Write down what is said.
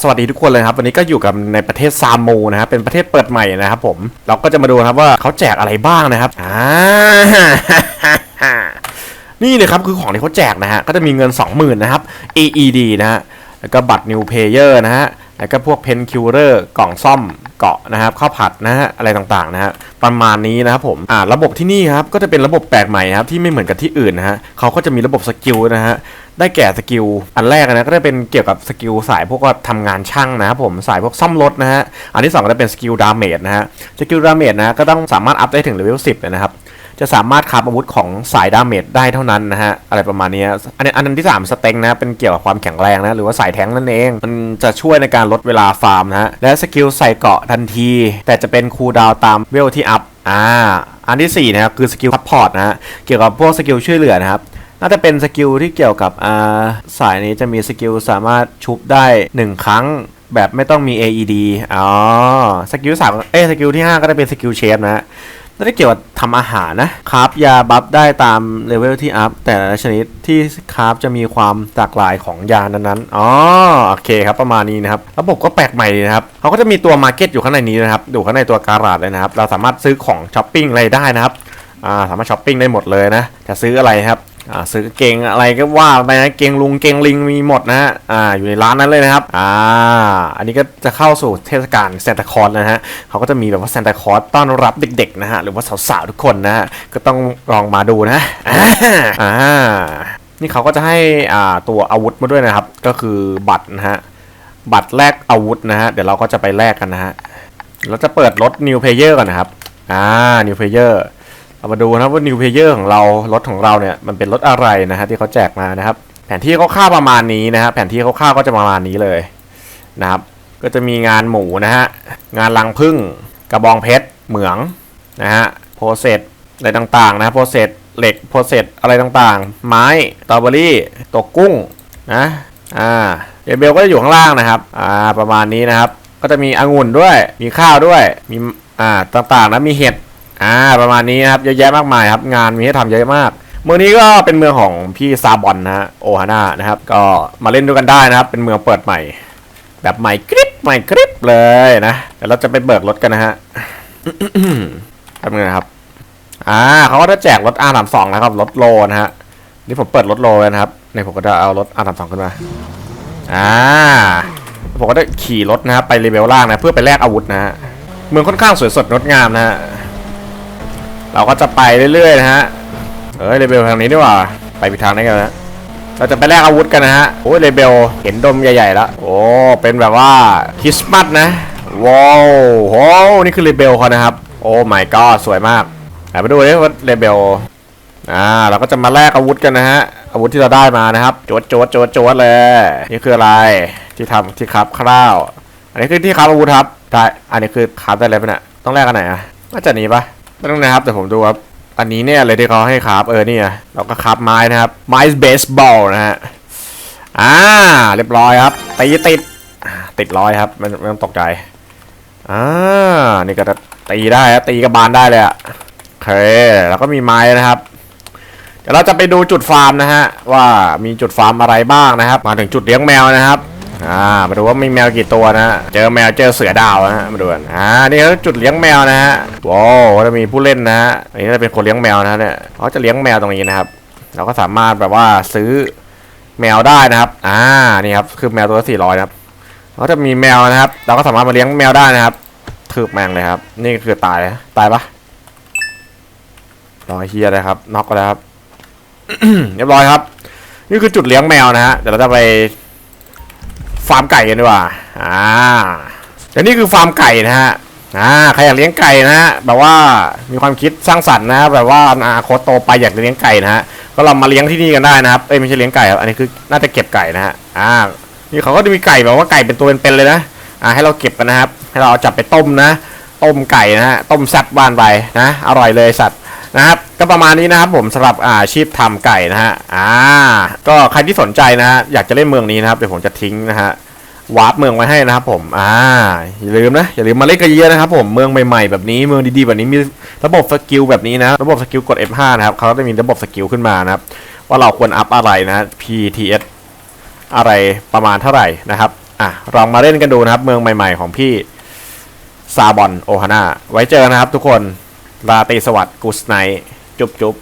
สวัสดีทุกคนเลยครับวันนี้ก็อยู่กับในประเทศซามูนะครับเป็นประเทศเปิดใหม่นะครับผมเราก็จะมาดูครับว่าเขาแจกอะไรบ้างนะครับอ่านี่เลยครับคือของที่เขาแจกนะฮะก็จะมีเงิน 20,000นะครับ AED นะฮะแล้วก็บัตร New Player นะฮะ แล้วก็พวกเพนคิวเ r กล่องซ่อมเกาะนะครับข้าวผัดนะฮะอะไรต่างๆนะฮะประมาณนี้นะครับผมอ่าระบบที่นี่ครับก็จะเป็นระบบแปลกใหม่ครับที่ไม่เหมือนกับที่อื่นนะฮะเขาก็จะมีระบบสกิลนะฮะได้แก่สกิลอันแรกนะก็จะเป็นเกี่ยวกับสกิลสายพวกว่าทำงานช่างนะครับผมสายพวกซ่อมรถนะฮะอันที่สองก็จะเป็นสกิลดาเมจนะฮะสกิลดาเมจนะฮะก็ต้องสามารถอัพได้ถึงเลเวล10เลยนะครับ จะสามารถคาบอาวุธของสายดาเมจได้เท่านั้นนะฮะ อะไรประมาณนี้ อันนี้อันนั้นที่ 3 สเต็งนะ เป็นเกี่ยวกับความแข็งแรงนะ หรือว่าสายแทงนั่นเอง มันจะช่วยในการลดเวลาฟาร์มนะฮะ และสกิลใส่เกาะทันที แต่จะเป็นคูลดาวตามเวลที่อัพ อ่า อันที่4นะครับคือสกิลซัพพอร์ตนะฮะ เกี่ยวกับพวกสกิลช่วยเหลือนะครับน่าจะเป็นสกิลที่เกี่ยวกับอ่าสายนี้จะมีสกิลสามารถชุบได้ 1 ครั้งแบบไม่ต้องมี AED อ๋อ สกิลสามเอ้สกิลที่ 5 ก็จะเป็นสกิลเชฟนะฮะ ไม่ได้เกี่ยวกับทำอาหารนะคราฟยาบัฟได้ตามเลเวลที่อัพแต่ละชนิดที่คราฟจะมีความหลากหลายของยานั้นๆอ๋อโอเคครับประมาณนี้นะครับระบบก็แปลกใหม่นะครับเขาก็จะมีตัวมาร์เก็ตอยู่ข้างในนี้นะครับอยู่ข้างในตัวการาดเลยนะครับ เราสามารถซื้อของช้อปปิ้งอะไรได้นะครับอ่าสามารถช้อปปิ้งได้หมดเลยนะจะซื้ออะไรครับ อ่าซื้อเกงอะไรก็ว่าไปนะเกงลุงเกงลิงมีหมดนะฮะอ่าอยู่ในร้านนั้นเลยนะครับอ่าอันนี้ก็จะเข้าสู่เทศกาลเซนตาคลอสนะฮะเขาก็จะมีแบบว่าเซนตาคลอสต้อนรับเด็กๆนะฮะหรือว่าสาวๆทุกคนนะฮะก็ต้องลองมาดูนะอ่าอานี่เขาก็จะให้อ่าตัวอาวุธมาด้วยนะครับ ก็คือบัตรนะฮะบัตรแลกอาวุธนะฮะเดี๋ยวเราก็จะไปแลกกันนะฮะเราจะเปิดรถ New Player ก่อนนะครับอ่า New Player ามาดูนะครับว่า New Player ของเรารถของเราเนี่ยมันเป็นรถอะไรนะฮะที่เขาแจกมานะครับ แผนที่เขาค่าประมาณนี้นะฮะแผนที่เขาค่าก็จะประมาณนี้เลยนะครับก็จะมีงานหมูนะฮะงานลังพึ่งกระบองเพชรเหมืองนะฮะโพเซตอะไรต่างๆนะโพเซตเหล็กโพเซตอะไรต่างๆ ไม้ตอเบอรี่ตัวกุ้งนะอ่าเดเบลก็จะอยู่ข้างล่างนะครับอ่าประมาณนี้นะครับ ก็จะมีองุ่นด้วยมีข้าวด้วยมีอ่าต่างๆนะมีเห็ด อ่าประมาณนี้นะครับเยอะแยะมากมายครับงานมีให้ทำเยอะมากเมืองนี้ก็เป็นเมืองของพี่ซาบอนนะฮะโอฮาน่านะครับ ก็มาเล่นด้วยกันได้นะครับ เป็นเมืองเปิดใหม่ แบบใหม่กริบใหม่กริบเลยนะเดี๋ยวเราจะไปเบิกรถกันนะฮะทำไงนะครับ อ่าเขาก็จะแจกรถ R32 นะครับรถโลนะฮะนี่ผมเปิดรถโลนะครับในผมก็จะเอารถ R32 ขึ้นมาอ่าผมก็จะขี่รถนะครับไปเลเวลล่างนะเพื่อไปแลกอาวุธนะฮะเมืองค่อนข้างสวยสดงดงามนะฮะ เราก็จะไปเรื่อยๆนะฮะเอ้ยเลเบลทางนี้ดีกว่า ไปผิดทางได้กันนะเราจะไปแลกอาวุธกันนะฮะโอ้ยเลเบลเห็นดมใหญ่ๆแล้วโอ้เป็นแบบว่าคริสต์มาสนะว้าวโอ้นี่คือเลเบลเขานะครับ โอ้ my god สวยมากไหนมาดูดิว่าเลเบลอ่าเราก็จะมาแลกอาวุธกันนะฮะอาวุธที่เราได้มานะครับโจดโจดโจดโจดเลยนี่คืออะไรที่ทำที่ครับคร่าวอันนี้คือที่ครับอาวุธครับได้อันนี้คือครับได้เลยปะเนี่ยต้องแลกกันไหนอะน่าจะนี้ปะ ไม่ต้องนะครับแต่ผมดูครับ อันนี้เนี่ยเลยที่เขาให้ครับเออเนี่ไงเราก็ครับไม้นะครับ ไม้เบสบอลนะฮะ อ่า เรียบร้อยครับ ตีติด ติดร้อยครับไมไม่ต้องตกใจ อ่า นี่ก็จะตีได้ครับตีกระบาลได้เลยอะโอเค แล้วก็มีไม้นะครับเดี๋ยวเราจะไปดูจุดฟาร์มนะฮะว่ามีจุดฟาร์มอะไรบ้างนะครับ มาถึงจุดเลี้ยงแมวนะครับ อ่ามาดูว่ามีแมวกี่ตัวนะเจอแมวเจอเสือดาวนะฮะมาดูกันอ่านี่ก็จุดเลี้ยงแมวนะฮะว้าวจะมีผู้เล่นนะฮะอันนี้จะเป็นคนเลี้ยงแมวนะเนี่ยเขาจะเลี้ยงแมวตรงนี้นะครับ เราก็สามารถแบบว่าซื้อแมวได้นะครับอ่านี่ครับคือแมวตัวละสี่ร้อยครับเขาจะมีแมวนะครับ เราก็สามารถมาเลี้ยงแมวได้นะครับถืบแมงเลยครับ นี่คือตายตายปะรอยเฮียเลยครับน็อกก็แล้วครับเรียบร้อยครับ นี่คือจุดเลี้ยงแมวนะฮะเดี๋ยวเราจะไป ฟาร์มไก่กันดีกว่าอ่าเดี๋ยวนี้คือฟาร์มไก่นะฮะอ่าใครอยากเลี้ยงไก่นะฮะแบบว่ามีความคิดสร้างสรรค์นะแบบว่าอนาคตโตไปอยากเลี้ยงไก่นะฮะก็เรามาเลี้ยงที่นี่กันได้นะครับเอ้ยไม่ใช่เลี้ยงไก่ครับอันนี้คือน่าจะเก็บไก่นะฮะอ่านี่เขาก็จะมีไก่แบบว่าไก่เป็นตัวเป็นๆเลยนะอ่าให้เราเก็บกันนะครับให้เราเอาจับไปต้มนะ ต้มไก่นะฮะต้มแซ่บบ้านไปนะอร่อยเลยสัตว์นะครับ ก็ประมาณนี้นะครับผมสำหรับอาชีพทำไก่นะฮะอ่าก็ใครที่สนใจนะฮะอยากจะเล่นเมืองนี้นะครับเดี๋ยวผมจะทิ้งนะฮะวาร์ปเมืองไว้ให้นะครับผมอ่าอย่าลืมนะอย่าลืมมาเล่นกันเยอะนะครับผมเมืองใหม่ๆแบบนี้เมืองดีๆแบบนี้มีระบบสกิลแบบนี้นะระบบสกิลกด F5 นะครับเขาก็จะมีระบบสกิลขึ้นมานะครับว่าเราควรอัพอะไรนะ PTS อะไรประมาณเท่าไหร่นะครับอะลองมาเล่นกันดูนะครับ เมืองใหม่ ๆ ของพี่ซาบอนโอฮาน่าไว้เจอนะครับทุกคนราตรีสวัสดิ์กูสไน จุ๊บจุ๊บ